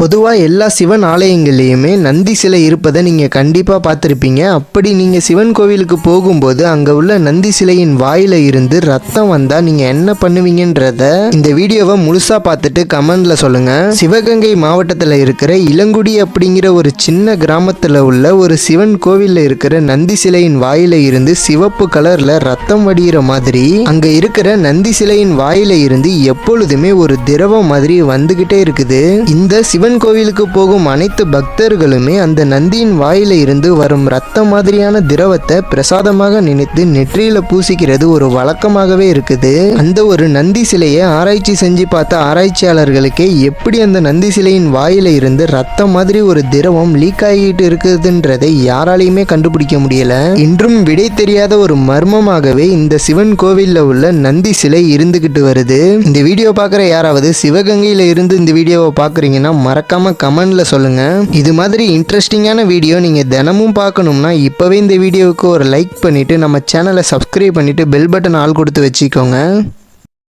பொதுவாக எல்லா சிவன் ஆலயங்கள்லேயுமே நந்தி சிலை இருப்பதை நீங்கள் கண்டிப்பாக பார்த்துருப்பீங்க. அப்படி நீங்கள் சிவன் கோவிலுக்கு போகும்போது அங்கே உள்ள நந்தி சிலையின் வாயில் இருந்து ரத்தம் வந்தால் நீங்கள் என்ன பண்ணுவீங்கன்றத இந்த வீடியோவை முழுசாக பார்த்துட்டு கமெண்டில் சொல்லுங்கள் சிவகங்கை மாவட்டத்தில் இருக்கிற இளங்குடி அப்படிங்கிற ஒரு சின்ன கிராமத்தில் உள்ள ஒரு சிவன் கோவிலில் இருக்கிற நந்தி சிலையின் வாயில் இருந்து சிவப்பு கலரில் ரத்தம் வடிகிற மாதிரி அங்கே இருக்கிற நந்தி சிலையின் வாயில் இருந்து எப்பொழுதுமே ஒரு திரவம் மாதிரி வந்துக்கிட்டே இருக்குது. இந்த சிவன் கோவிலுக்கு போகும் அனைத்து பக்தர்களுமே அந்த நந்தியின் வாயில இருந்து வரும் ரத்த மாதிரியான திரவத்தை பிரசாதமாக நினைத்து நெற்றியில பூசிக்கிறது ஒரு வழக்கமாகவே இருக்குது. அந்த ஒரு நந்தி சிலையை ஆராய்ச்சி செஞ்சு பார்த்த ஆராய்ச்சியாளர்களுக்கே எப்படி அந்த நந்தி சிலையின் வாயில இருந்து ரத்தம் மாதிரி ஒரு திரவம் லீக் ஆகிட்டு இருக்குதுன்றதை யாராலையுமே கண்டுபிடிக்க முடியல. இன்றும் விடை தெரியாத ஒரு மர்மமாகவே இந்த சிவன் கோவில்ல உள்ள நந்தி சிலை இருந்துகிட்டு வருது. இந்த வீடியோ பார்க்குற யாராவது சிவகங்கையில இருந்து இந்த வீடியோவை பார்க்குறீங்கன்னா மறக்காம கமெண்ட்ல சொல்லுங்க. இது மாதிரி இன்ட்ரெஸ்டிங்கான வீடியோ நீங்க தினமும் பார்க்கணும்னா இப்பவே இந்த வீடியோவுக்கு ஒரு லைக் பண்ணிட்டு நம்ம சேனலை சப்ஸ்கிரைப் பண்ணிட்டு பெல் பட்டன் ஆள் கொடுத்து வச்சுக்கோங்க.